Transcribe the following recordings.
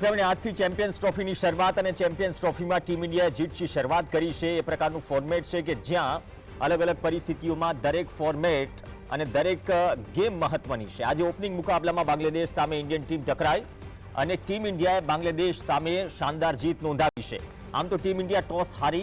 તેમણે આજથી ચેમ્પિયન્સ ટ્રોફીની શરૂઆત અને ચેમ્પિયન્સ ટ્રોફીમાં ટીમ ઇન્ડિયાએ જીતથી શરૂઆત કરી છે. એ પ્રકારનું ફોર્મેટ છે કે જ્યાં અલગ અલગ પરિસ્થિતિઓમાં દરેક ફોર્મેટ અને દરેક ગેમ મહત્વની છે. આજે ઓપનિંગ મુકાબલામાં બાંગ્લાદેશ સામે ઇન્ડિયન ટીમ ટકરાઈ અને ટીમ ઇન્ડિયાએ બાંગ્લાદેશ સામે શાનદાર જીત નોંધાવી છે. આમ તો ટીમ ઇન્ડિયા ટોસ હારી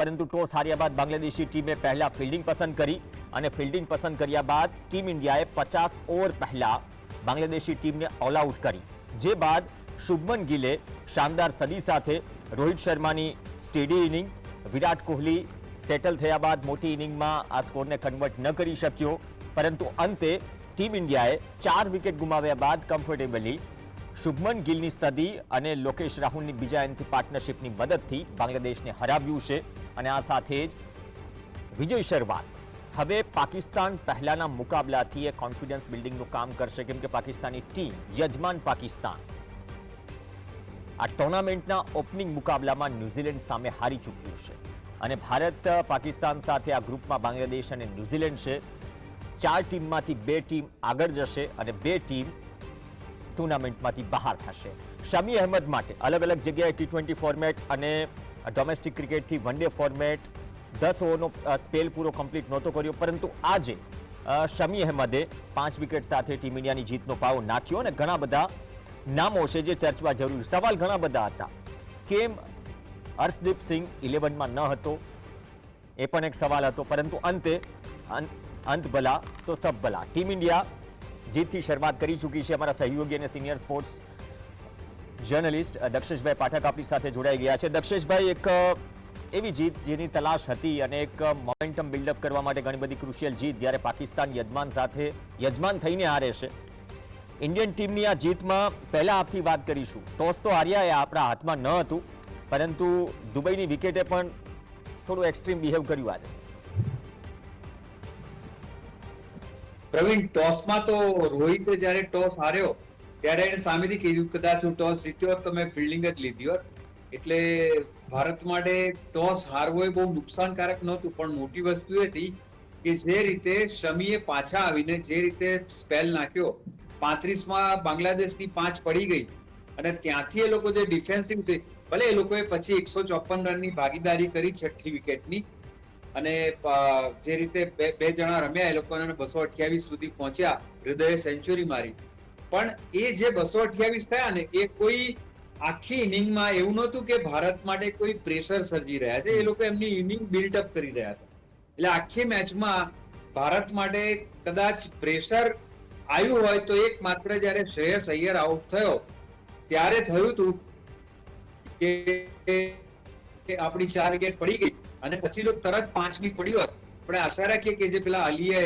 પરંતુ ટોસ હાર્યા બાદ બાંગ્લાદેશી ટીમે પહેલાં ફિલ્ડિંગ પસંદ કરી અને ફિલ્ડિંગ પસંદ કર્યા બાદ ટીમ ઇન્ડિયાએ પચાસ ઓવર પહેલાં બાંગ્લાદેશી ટીમને ઓલ આઉટ કરી. જે બાદ શુભમન ગિલે, શાનદાર સદી સાથે રોહિત શર્માની steady inning, Virat Kohli settle થયા બાદ મોટી ઇનિંગમાં આ સ્કોરને કન્વર્ટ ન કરી શક્યો. પરંતુ અંતે ટીમ ઇન્ડિયાએ ચાર વિકેટ ગુમાવ્યા બાદ કમ્ફર્ટેબલી શુભમન ગિલની સદી અને લોકેશ રાહુલની બીજા એનથી પાર્ટનરશિપની મદદથી બાંગ્લાદેશને હરાવ્યું છે. અને આ સાથે જ વિજય શર્મા હવે પાકિસ્તાન પહેલાના મુકાબલાથી એ કોન્ફિડન્સ બિલ્ડિંગનું કામ કરશે. કેમ કે પાકિસ્તાની ટીમ યજમાન પાકિસ્તાન આ ટુર્નામેન્ટના ઓપનિંગ મુકાબલામાં ન્યૂઝીલેન્ડ સામે હારી ચૂક્યું છે. અને ભારત પાકિસ્તાન સાથે આ ગ્રુપમાં બાંગ્લાદેશ અને ન્યૂઝીલેન્ડ છે. ચાર ટીમમાંથી બે ટીમ આગળ જશે અને બે ટીમ ટુર્નામેન્ટમાંથી બહાર થશે. શમી અહેમદ માટે અલગ અલગ જગ્યાએ ટી ટ્વેન્ટી ફોર્મેટ અને ડોમેસ્ટિક ક્રિકેટથી વન ડે ફોર્મેટ દસ ઓવરનો સ્પેલ પૂરો કમ્પ્લીટ નહોતો કર્યો. પરંતુ આજે શમી અહેમદે પાંચ વિકેટ સાથે ટીમ ઇન્ડિયાની જીતનો પાવો નાખ્યો અને ઘણા બધા નામો છે જે ચર્ચવા જરૂરી સવાલ ઘણા બધા હતા. કેમ હર્ષદીપ સિંહ ઇલેવનમાં ન હતો? એ પણ એક સવાલ હતો. પરંતુ અંતે અંત ભલા તો સબ ભલા. ટીમ ઇન્ડિયા જીતથી શરૂઆત કરી ચૂકી છે. અમારા સહયોગી અને સિનિયર સ્પોર્ટ્સ જર્નલિસ્ટ દક્ષેશભાઈ પાઠક આપણી સાથે જોડાઈ ગયા છે. દક્ષેશભાઈ, એક એવી જીત જેની તલાશ હતી અને એક મોમેન્ટમ બિલ્ડઅપ કરવા માટે ઘણી બધી ક્રુશિયલ જીત જ્યારે પાકિસ્તાન યજમાન સાથે યજમાન થઈને હારે છે. ઇન્ડિયન ટીમની આ જીતમાં પહેલાં આપથી વાત કરીશું. ટોસ તો હાર્યા એ આપણા હાથમાં ન હતું, પરંતુ દુબઈની વિકેટે પણ થોડું એક્સ્ટ્રીમ બિહેવ કર્યું આજે. પ્રવીણ, ટોસમાં તો રોહિતે જ્યારે ટોસ હાર્યો, ત્યારે એને સામેથી કીધું કદાચ હું ટોસ જીત્યો હોત તો ફિલ્ડિંગ જ લીધી હોત. એટલે ભારત માટે ટોસ હારવો એ બહુ નુકસાનકારક નહોતું, પણ મોટી વસ્તુ એ હતી કે જે રીતે શમીએ પાછા આવીને જે રીતે સ્પેલ નાખ્યો પાંત્રીસમાં બાંગ્લાદેશની પાંચ પડી ગઈ અને ત્યાંથી એ લોકો જે ડિફેન્સિવ ભલે એ લોકોએ પછી એકસો ચોપન રનની ભાગીદારી કરી છઠ્ઠી વિકેટની અને જે રીતે બે જણા રમ્યા, એ લોકોને બસો અઠ્યાવીસ સુધી પહોંચ્યા, હૃદયે સેન્ચુરી મારી. પણ એ જે બસો અઠ્યાવીસ થયા ને, એ કોઈ આખી ઇનિંગમાં એવું નહોતું કે ભારત માટે કોઈ પ્રેશર સર્જી રહ્યા છે. એ લોકો એમની ઇનિંગ બિલ્ડઅપ કરી રહ્યા હતા. એટલે આખી મેચમાં ભારત માટે કદાચ પ્રેશર આવ્યું હોય તો એક માત્ર જ્યારે શ્રેયસ અય્યર આઉટ થયો ત્યારે થયું હતું કે આપણી ચાર વિકેટ પડી ગઈ અને પછી જો તરત પાંચમી પડી હોત. આપણે આશા રાખીએ કે જે પેલા અલીએ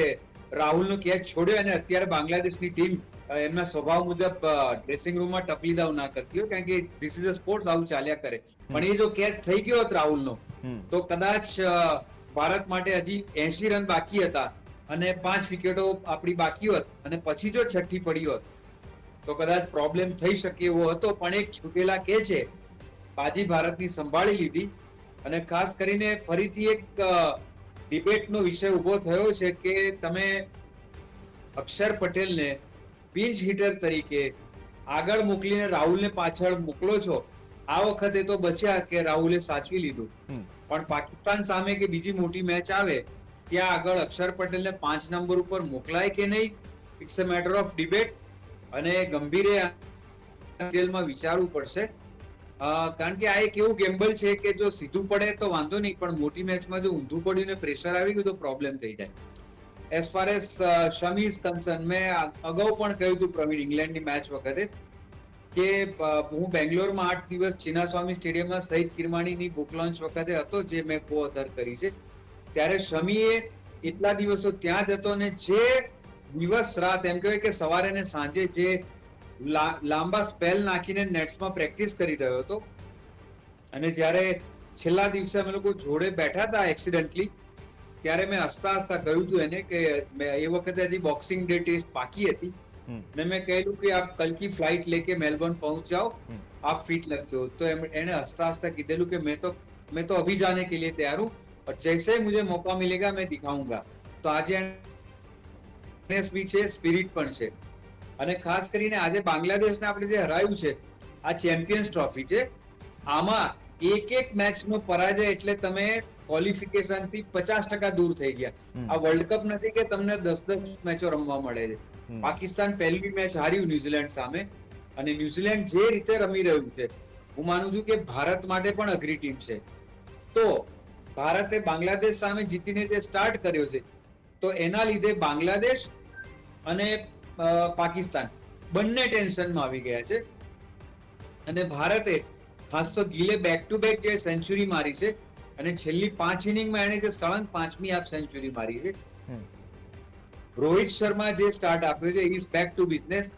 રાહુલનો કેચ છોડ્યો અને અત્યારે બાંગ્લાદેશની ટીમ એમના સ્વભાવ મુજબ ડ્રેસિંગ રૂમમાં ટપલી દાવ ના કરતી હોય કારણ કે ધીસ ઇઝ અ સ્પોર્ટ આવું ચાલ્યા કરે. પણ એ જો કેચ થઈ ગયો હોત રાહુલનો તો કદાચ ભારત માટે હજી એસી રન બાકી હતા. અને પાંચ વિકેટો આપણી બાકી હોત અને પછી જો છઠ્ઠી પડી હોત તો કદાચ પ્રોબ્લેમ થઈ શકે એવો હતો. પણ એક છૂટેલા કે છે બાજી ભારતની સંભાળી લીધી અને ખાસ કરીને ફરીથી એક ડિબેટનો વિષય ઊભો થયો છે કે તમે અક્ષર પટેલને પિંચ હિટર તરીકે આગળ મોકલીને રાહુલને પાછળ મોકલો છો આ વખતે તો બચ્યા કે રાહુલે સાચવી લીધું. પણ પાકિસ્તાન સામે કે બીજી મોટી મેચ આવે ત્યાં આગળ અક્ષર પટેલને પાંચ નંબર ઉપર મોકલાય કે નહીં it's a matter of debate અને ગંભીરે જેલમાં વિચારવું પડશે. કારણ કે આ એક એવું ગેમ્બલ છે કે જો સીધું પડે તો વાંધો નહીં, પણ મોટી મેચમાં જો ઊંધું પડ્યું ને પ્રેશર આવી ગયું તો પ્રોબ્લેમ થઈ જાય. As far as Shami is concern મેં અગાઉ પણ કહ્યું હતું પ્રવીણ ઇંગ્લેન્ડની મેચ વખતે કે હું બેંગ્લોરમાં આઠ દિવસ ચિનાસ્વામી સ્ટેડિયમમાં સહિત કિરમાણીની બુક લોન્ચ વખતે હતો, જે મેં કો અથર કરી છે. ત્યારે શમીએ એટલા દિવસો ત્યાં જતો ને જે દિવસ રાત એમ કહેવાય કે સવારે ને સાંજે જે લાંબા સ્પેલ નાખીને નેટ્સમાં પ્રેક્ટિસ કરી રહ્યો હતો. અને જ્યારે છેલ્લા દિવસે અમે લોકો જોડે બેઠા હતા એક્સિડન્ટલી ત્યારે મેં હસતા હસતા કહ્યું હતું એને કે એ વખતે હજી બોક્સિંગ ડે ટેસ્ટ બાકી હતી. ને મેં કહેલું કે આપ કલ કી ફ્લાઇટ લેકે મેલબોર્ન પહોંચ જાઓ આપ ફિટ લગજો તો એને હસતા હસતા કીધેલું કે મેં તો મેં તો અભી જાને કે લીએ તૈયાર હું. और जैसे ही मुझे मौका मिलेगा मैं दिखाऊंगा तो આજે એને બી છે સ્પિરિટ પણ છે અને ખાસ કરીને આજે બાંગ્લાદેશને આપણે જે હરાયું છે આ ચેમ્પિયન્સ ટ્રોફી છે આમાં એક એક મેચનો પરાજય એટલે તમે ક્વોલિફિકેશન થી પચાસ ટકા દૂર થઈ ગયા હમ. આ વર્લ્ડ કપ નથી કે તમને દસ દસ મેચો રમવા મળે છે હમ. પાકિસ્તાન પહેલી મેચ હાર્યું ન્યુઝીલેન્ડ સામે અને ન્યુઝીલેન્ડ જે રીતે રમી રહ્યું છે હું માનું છું કે ભારત માટે પણ અઘરી ટીમ છે તો ભારતે બાંગ્લાદેશ સામે જીતીને જે સ્ટાર્ટ કર્યો છે તો એના લીધે બાંગ્લાદેશ અને પાકિસ્તાન બંને ટેન્શનમાં આવી ગયા છે. અને ભારતે ખાસ તો ગિલે બેક ટુ બેક જે સેન્ચુરી મારી છે અને છેલ્લી પાંચ ઇનિંગમાં એણે જે સળંગ પાંચમી હાફ સેન્ચુરી મારી છે. રોહિત શર્મા જે સ્ટાર્ટ આપ્યો છે ઇઝ બેક ટુ બિઝનેસ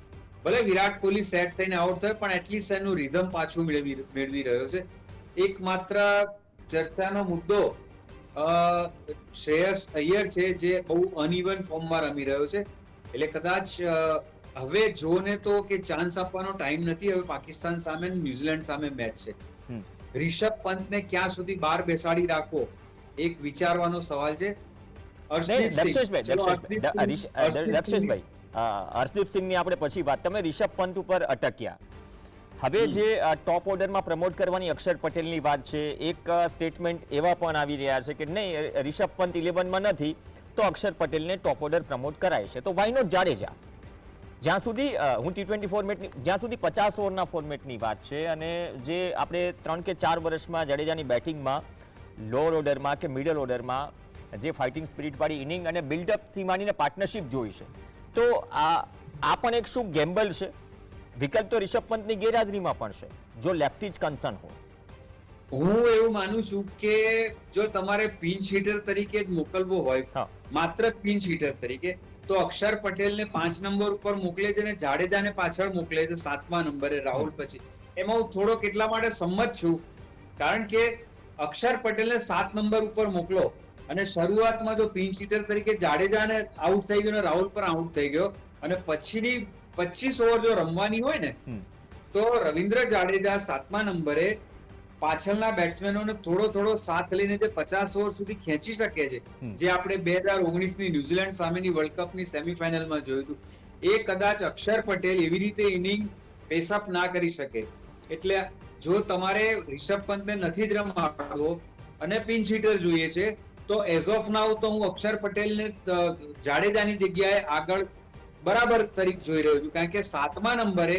ભલે વિરાટ કોહલી સેટ થઈને આઉટ થયો પણ એટલીસ્ટ એનું રિધમ પાછું મેળવી મેળવી રહ્યો છે. એકમાત્ર ચર્ચાનો મુદ્દો શ્રેયસ અય્યર છે જે બહુ અનઇવન ફોર્મમાં રમી રહ્યો છે એટલે કદાચ હવે જોને તો કે ચાન્સ આપવાનો ટાઈમ નથી હવે પાકિસ્તાન સામે ન્યુઝીલેન્ડ સામે મેચ છે. રિષભ પંતને ક્યાં સુધી બહાર બેસાડી રાખવો એક વિચારવાનો સવાલ છે હર્ષદીપસિંહ હર્ષદીપ સિંહ. દક્ષેશભાઈ ચલો, દક્ષેશભાઈ દ- હર્ષદીપ હરીશ- સિંહ- અ, હર્ષદીપ દક્ષેશભાઈ અ, હર્ષદીપ સિંહની આપણે પછી વાત તમે રિષભ પંત ઉપર અટક્યા હવે જે ટોપ ઓર્ડરમાં પ્રમોટ કરવાની અક્ષર પટેલની વાત છે એક સ્ટેટમેન્ટ એવા પણ આવી રહ્યા છે કે નહીં રિષભ પંત ઇલેવનમાં નથી તો અક્ષર પટેલને ટોપ ઓર્ડર પ્રમોટ કરાય છે. તો વાય નોટ જાડેજા? જ્યાં સુધી હું ટી ટ્વેન્ટી ફોર્મેટની જ્યાં સુધી પચાસ ઓવરના ફોર્મેટની વાત છે અને જે આપણે ત્રણ કે ચાર વર્ષમાં જાડેજાની બેટિંગમાં લોઅર ઓર્ડરમાં કે મિડલ ઓર્ડરમાં જે ફાઇટિંગ સ્પિરિટવાળી ઇનિંગ અને બિલ્ડઅપથી માંડીને પાર્ટનરશિપ જોઈ છે. તો આ આ પણ એક શું ગેમ્બલ છે? વિકલ્પ તો રિષભ પંતની ગેરહાજરીમાં પણ છે જો લેફ્ટી જ કન્સર્ન હોય. હું એવું માનું છું કે જો તમારે પિન્ચ હિટર તરીકે જ મોકલવો હોય માત્ર પિન્ચ હિટર તરીકે તો અક્ષર પટેલને પાંચ નંબર ઉપર મોકલે છે અને જાડેજાને પાછળ મોકલે છે સાતમા નંબરે રાહુલ પછી. એમાં હું થોડો કેટલા માટે સંમત છું કારણ કે અક્ષર પટેલને સાત નંબર ઉપર મોકલો અને શરૂઆતમાં જો પિન્ચ હિટર તરીકે જાડેજાને આઉટ થઈ ગયો અને રાહુલ પણ આઉટ થઈ ગયો અને પછીની પચીસ ઓવર જો રમવાની હોય ને તો રવિન્દ્ર જાડેજા સાતમા નંબરે પાછળના બેટ્સમેનોને થોડો થોડો સાથ લઈને જે પચાસ ઓવર સુધી ખેંચી શકે છે જે આપણે બે હજાર ઓગણીસની ન્યુઝીલેન્ડ સામેની વર્લ્ડ કપની સેમીફાઇનલમાં જોયું હતું. એ કદાચ અક્ષર પટેલ એવી રીતે ઇનિંગ પેસઅપ ના કરી શકે. એટલે જો તમારે રિષભ પંતને નથી જ રમાડવો અને પિન હિટર જોઈએ છે તો એઝ ઓફ નાઉ તો હું અક્ષર પટેલને જાડેજાની જગ્યાએ આગળ બરાબર તરીકે જોઈ રહ્યો છું. કારણ કે સાતમા નંબરે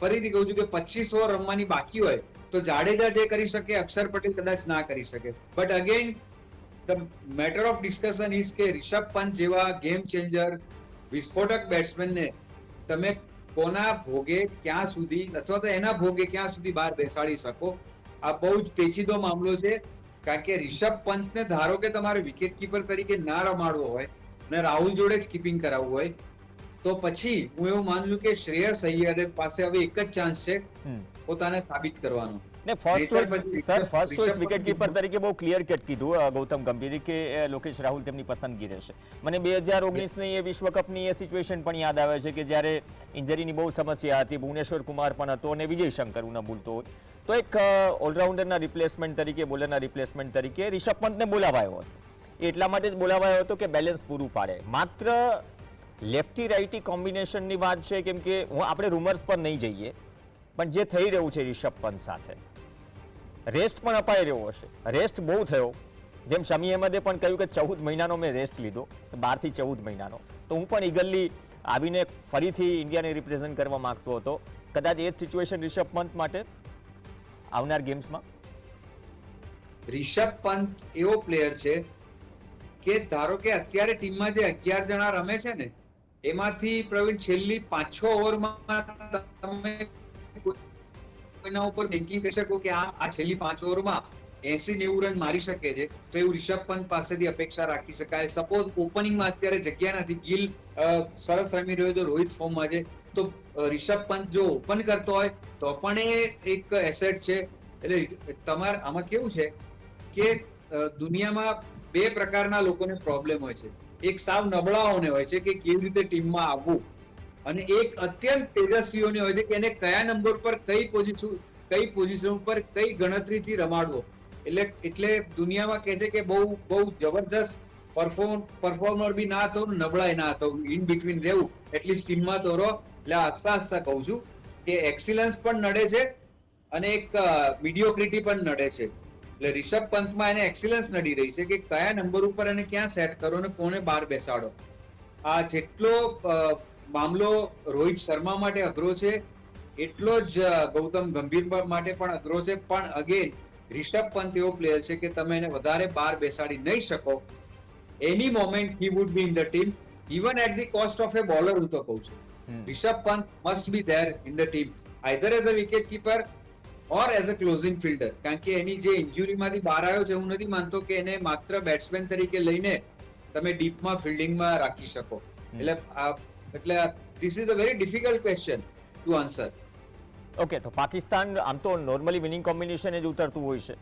ફરીથી કહું છું કે પચીસ ઓવર રમવાની બાકી હોય તો જાડેજા જે કરી શકે, અક્ષર પટેલ કદાચ ના કરી શકે. But again the matter of discussion is કે રિષભ પંત જેવા ગેમ ચેન્જર વિસ્ફોટક બેટ્સમેનને તમે કોના ભોગે ક્યાં સુધી અથવા તો એના ભોગે ક્યાં સુધી બહાર બેસાડી શકો? આ બહુ જ પેચીદો મામલો છે. કારણ કે રિષભ પંતને ધારો કે તમારે વિકેટ કીપર તરીકે ના રમાડવો હોય અને રાહુલ જોડે જ કીપિંગ કરાવવું હોય. તો પછી હું એવું માનું કે શ્રેયસ અય્યર પાસે હવે એક જ ચાન્સ છે પોતાને સાબિત કરવાનો. ને first choice sir first choice Rishabh wicket keeper તરીકે બહુ ક્લિયર કટ કીધું ગૌતમ ગંભીરે કે લોકેશ રાહુલ તેમની પસંદગી રહેશે. મને બે હજાર ઓગણીસની એ વિશ્વકપની એ સિચ્યુએશન પણ યાદ આવે છે કે જ્યારે ઇન્જરીની બહુ સમસ્યા હતી ભુવનેશ્વર કુમાર પણ હતો અને વિજય શંકર હું ન ભૂલતો હોય. તો એક ઓલરાઉન્ડરના રિપ્લેસમેન્ટ તરીકે બોલરના રિપ્લેસમેન્ટ તરીકે રિષભ પંતને બોલાવાયો હતો. એટલા માટે જ બોલાવાયો હતો કે બેલેન્સ પૂરું પાડે. માત્ર લેફ્ટી રાઇટી કોમ્બિનેશનની વાત છે, કેમ કે હું, આપણે રૂમર્સ પર નહીં જઈએ, પણ જે થઈ રહ્યું છે રિષભ પંત સાથે રેસ્ટ પણ અપાઈ રહ્યો હશે. રેસ્ટ બહુ થયો. જેમ શમી અહેમદે પણ કહ્યું કે ચૌદ મહિનાનો મેં રેસ્ટ લીધો બારથી ચૌદ મહિનાનો. તો હું પણ ઈગલી આવીને ફરીથી ઇન્ડિયાને રિપ્રેઝેન્ટ કરવા માગતો હતો. કદાચ એ જ સિચ્યુએશન રિષભ પંત માટે આવનાર ગેમ્સમાં રિષભ પંત એવો પ્લેયર છે કે ધારો કે અત્યારે ટીમમાં જે અગિયાર જણા રમે છે ને, એમાંથી પ્રવીણ છેલ્લી પાંચ છ ઓવરમાં તમે કોઈના ઉપર બેન્કિંગ કરી શકો કે આ આ છેલ્લી પાંચ ઓવરમાં એસી નેવું રન મારી શકે છે, તો એવું રિષભ પંત પાસેથી અપેક્ષા રાખી શકાય. સપોઝ ઓપનિંગમાં અત્યારે જગ્યા નથી, ગિલ સરસ રમી રહ્યો છે, રોહિત ફોર્મમાં છે, તો રિષભ પંત જો ઓપન કરતો હોય, તો પણ એ એક એસેટ છે. એટલે તમારે આમાં કેવું છે કે દુનિયામાં બે પ્રકારના લોકોને પ્રોબ્લેમ હોય છે. એક સાવ નબળાઓને હોય છે કે કેવી રીતે ટીમમાં આવવું. અને એક અત્યંત તેજસ્વીઓને હોય છે કે એને કયા નંબર પર કઈ પોઝિશન કઈ પોઝિશન ઉપર કઈ ગણતરીથી રમાડવો. એટલે એટલે દુનિયામાં કહે છે કે બહુ બહુ જબરદસ્ત પરફોર્મ પરફોર્મર બી ના થવું નબળાઈ ના થવું ઇન બિટવીન રહેવું. એટલીસ્ટ ટીમમાં તો રહો. એટલે હસતા હસતા કહું છું કે એક્સિલન્સ પણ નડે છે અને એક મીડિયોક્રિટી પણ નડે છે. એટલે રિષભ પંતમાં એને એક્સિલન્સ નડી રહી છે કે કયા નંબર ઉપર અને ક્યાં સેટ કરો અને કોને બહાર બેસાડો. આ જેટલો મામલો રોહિત શર્મા માટે અઘરો છે એટલો જ ગૌતમ ગંભીર માટે પણ અઘરો છે. પણ અગેન રિષભ પંત એવો પ્લેયર છે કે તમે એને વધારે બહાર બેસાડી નહીં શકો. Any moment he would be in the team even at the cost of a bowler હું તો કહું છું. Rishabh Pant must be there in the team either as a wicket keeper or as a closing fielder કારણ કે એની જે ઇન્જુરીમાંથી બહાર આવ્યો છે હું નથી માનતો કે એને માત્ર બેટ્સમેન તરીકે લઈને તમે ડીપમાં ફિલ્ડિંગમાં રાખી શકો. એટલે આ એટલે this is a very difficult question to answer okay તો પાકિસ્તાન આમ તો નોર્મલી વિનિંગ કોમ્બિનેશન જ ઉતરતું હોય છે.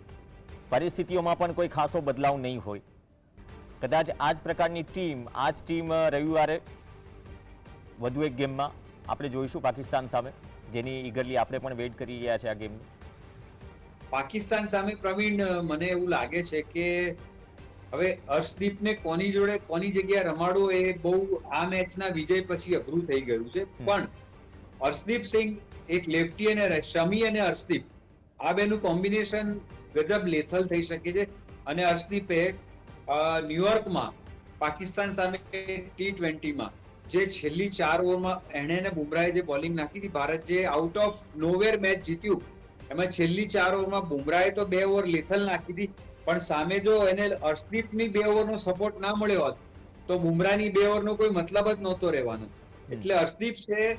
પરિસ્થિતિઓમાં પણ કોઈ ખાસો બદલાવ નહીં હોય. કદાચ આ જ પ્રકારની ટીમ આ જ ટીમ રવિવારે વધુ એક ગેમમાં આપણે જોઈશું પાકિસ્તાન સામે. જેની ઈગરલી આપણે પણ વેઇટ કરી રહ્યા છે આ ગેમની. પાકિસ્તાન સામે પ્રવીણ મને એવું લાગે છે કે હવે હર્ષદીપને કોની જોડે કોની જગ્યાએ રમાડવો એ બહુ આ મેચના વિજય પછી અઘરું થઈ ગયું છે. પણ હર્ષદીપ સિંહ એક લેફ્ટી અને શમી અને હર્ષદીપ આ બેનું કોમ્બિનેશન ગજબ લેથલ થઈ શકે છે. અને હર્ષદીપે ન્યુયોર્કમાં પાકિસ્તાન સામે ટી ટ્વેન્ટીમાં જે છેલ્લી ચાર ઓવરમાં એણે અને બુમરાહે જે બોલિંગ નાખી હતી ભારત જે આઉટ ઓફ નોવેર મેચ જીત્યું એમાં છેલ્લી ચાર ઓવરમાં બુમરાહે તો બે ઓવર લેથલ નાખી હતી પણ સામે જો એને અર્શદીપની બે ઓવરનો સપોર્ટ ના મળ્યો હોત તો બુમરાહની બે ઓવરનો કોઈ મતલબ જ નહોતો રહેવાનો. એટલે અર્શદીપ છે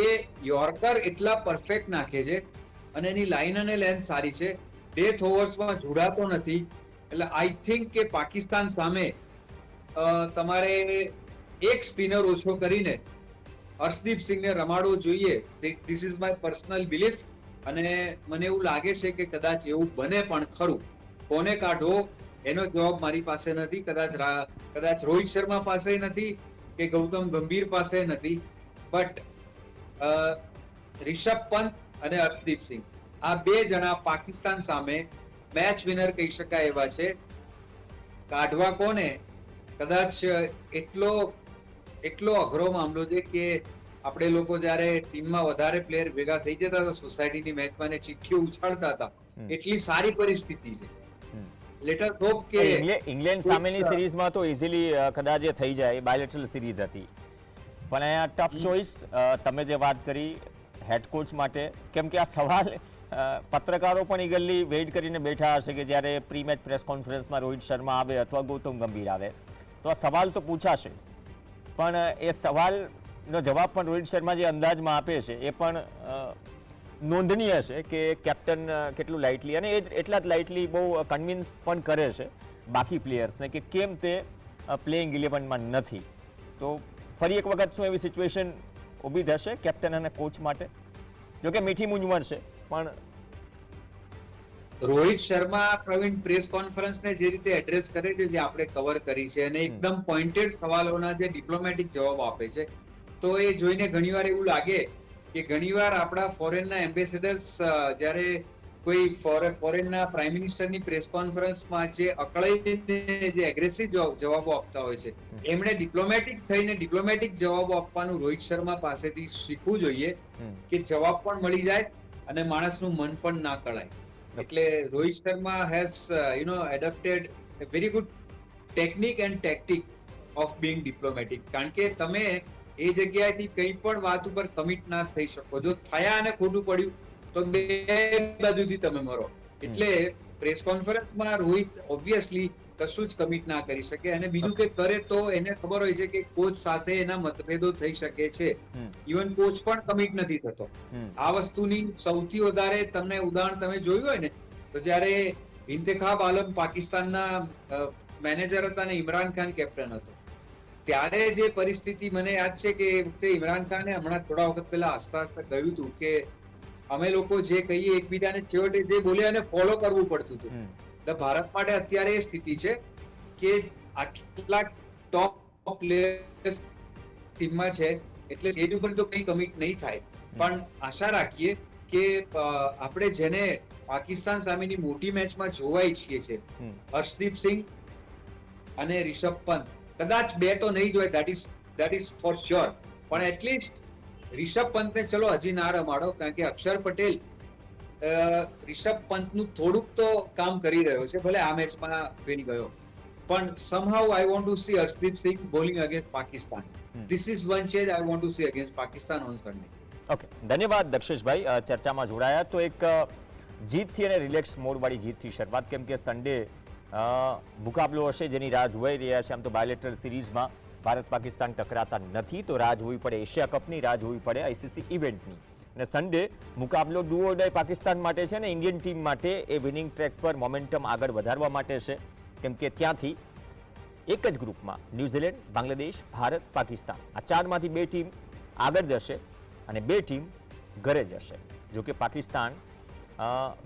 એ યોર્કર એટલા પરફેક્ટ નાખે છે અને એની લાઇન અને લેન્થ સારી છે ડેથ ઓવર્સમાં જોડાતો નથી. એટલે આઈ થિંક કે પાકિસ્તાન સામે તમારે એક સ્પિનર ઓછો કરીને હર્ષદીપ સિંહને રમાડવો જોઈએ. This is my personal belief અને મને એવું લાગે છે કે કદાચ એવું બને પણ ખરું. કોને કાઢો? એનો જવાબ મારી પાસે નથી. કદાચ કદાચ રોહિત શર્મા પાસે નથી કે ગૌતમ ગંભીર પાસે નથી. બટ રિષભ પંત અને હર્ષદીપ સિંહ, આ બે જણા પાકિસ્તાન સામે મેચ વિનર કહી શકાય એવા છે. કાઢવા કોને? કદાચ એટલો એટલો અઘરો મામલો છે કે આપણે લોકો જ્યારે ટીમમાં વધારે પ્લેયર ભેગા થઈ જતા હતા સોસાયટીની મેચમાં ને ચિઠ્ઠીઓ ઉછાળતા હતા એટલી સારી પરિસ્થિતિ છે. લેટર હોપ કે ઇંગ્લેન્ડ સામેની સિરીઝમાં તો ઇઝીલી કદાચ થઈ જાય બાયલેટરલ સિરીઝ હતી. પણ અહીંયા ટફ ચોઇસ તમે જે વાત કરી હેડ કોચ માટે કેમ કે આ સવાલ પત્રકારો પણ ઈગરલી વેઇટ કરીને બેઠા હશે કે જ્યારે પ્રી મેચ પ્રેસ કોન્ફરન્સમાં રોહિત શર્મા આવે અથવા ગૌતમ ગંભીર આવે. તો આ સવાલ તો પૂછાશે પણ એ સવાલનો જવાબ પણ રોહિત શર્મા જે અંદાજમાં આપે છે, એ પણ નોંધનીય છે કે કેપ્ટન કેટલું લાઇટલી અને એ એટલા જ લાઇટલી બહુ કન્વિન્સ પણ કરે છે બાકી પ્લેયર્સને કે કેમ તે પ્લેઇંગ ઇલેવનમાં નથી. તો ફરી એક વખત શું એવી સિચ્યુએશન ઊભી થશે કેપ્ટન અને કોચ માટે? જોકે મીઠી મૂંઝવણ છે, પણ રોહિત શર્મા પ્રવીણ પ્રેસ કોન્ફરન્સને જે રીતે એડ્રેસ કરે છે જે આપણે કવર કરી છે અને એકદમ પોઈન્ટેડ સવાલોના જે ડિપ્લોમેટિક જવાબ આપે છે તો એ જોઈને ઘણીવાર એવું લાગે કે ઘણીવાર આપણા ફોરેનના એમ્બેસેડર્સ જ્યારે કોઈ ફોરેનના પ્રાઇમ મિનિસ્ટરની પ્રેસ કોન્ફરન્સમાં જે અકળાઈને જે એગ્રેસિવ જવાબો આપતા હોય છે એમણે ડિપ્લોમેટિક થઈને ડિપ્લોમેટિક જવાબો આપવાનું રોહિત શર્મા પાસેથી શીખવું જોઈએ કે જવાબ પણ મળી જાય અને માણસનું મન પણ ના કળાય. એટલે Rohit Sharma has you know adapted very good technique and tactic of being diplomatic કારણ કે તમે એ જગ્યાએથી કંઈ પણ વાત ઉપર કમિટ ના થઈ શકો. જો થયા અને ખોટું પડ્યું તો બે બાજુથી તમે મરો. એટલે પ્રેસ કોન્ફરન્સમાં રોહિત ઓબ્વિયસલી કશું જ કમિટ ના કરી શકે અને બીજું કે કરે તો એને ખબર હોય છે કે કોચ સાથે એના મતભેદો થઈ શકે છે. ઇવન કોચ પણ કમિટ નથી થતો. આ વસ્તુની સૌથી વધારે તમને ઉદાહરણ તમે જોયું હોય ને તો જ્યારે ઇન્તેખાબ આલમ પાકિસ્તાનના મેનેજર હતા અને ઇમરાન ખાન કેપ્ટન હતો. ત્યારે જે પરિસ્થિતિ મને યાદ છે કે એ વખતે ઇમરાન ખાને હમણાં થોડા વખત પહેલા હસતા હસતા કહ્યું હતું કે અમે લોકો જે કહીએ એકબીજાને છેવટે જે બોલે અને ફોલો કરવું પડતું હતું. એટલે ભારત માટે અત્યારે એ સ્થિતિ છે કે આટલા ટોપ પ્લેયર્સ ટીમમાં છે એટલે સ્ટેજ ઉપર તો કંઈ કમિટ નહીં થાય. પણ આશા રાખીએ કે આપણે જેને પાકિસ્તાન સામેની મોટી મેચમાં જોવા ઈચ્છીએ છીએ. હર્ષદીપ સિંહ અને રિષભ પંત કદાચ બે તો નહીં જોઈએ that is that is for sure પણ એટલીસ્ટ રિષભ પંતને ચલો હજી ના રમાડો કારણ કે અક્ષર પટેલ રિષભ પંતનું થોડુંક તો કામ કરી રહ્યો છે ભલે આ મેચમાં ફેલ ગયો. પણ somehow I want to see Harshdeep Singh bowling against Pakistan. This is one change I want to see against Pakistan on Sunday okay ધન્યવાદ દક્ષેશભાઈ. ચર્ચામાં જોડાયા. તો એક જીતથી અને રિલેક્સ મોડવાળી જીતથી શરૂઆત. કેમ કે સન્ડે મુકાબલો હશે જેની રાહ જોવાઈ રહ્યા છે. આમ તો બાયોલેટરલ સિરીઝમાં ભારત પાકિસ્તાન ટકરાતા નથી. તો રાહ જોવી પડે. એશિયા કપની રાહ જોવી પડે. આઈસીસી ઇવેન્ટની અને સન્ડે મુકાબલો ડુઓ ડાય પાકિસ્તાન માટે છે ને ઇન્ડિયન ટીમ માટે એ વિનિંગ ટ્રેક પર મોમેન્ટમ આગળ વધારવા માટે છે. કેમ કે ત્યાંથી એક જ ગ્રુપમાં ન્યૂઝીલેન્ડ, બાંગ્લાદેશ, ભારત, પાકિસ્તાન આ ચારમાંથી બે ટીમ આગળ જશે અને બે ટીમ ઘરે જશે. જોકે પાકિસ્તાન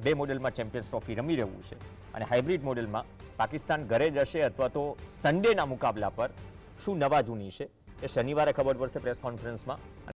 બે મોડેલમાં ચેમ્પિયન્સ ટ્રોફી રમી રહ્યું છે અને હાઇબ્રિડ મોડેલમાં પાકિસ્તાન ઘરે જશે અથવા તો સન્ડેના મુકાબલા પર શું નવા જૂની છે એ શનિવારે ખબર પડશે પ્રેસ કોન્ફરન્સમાં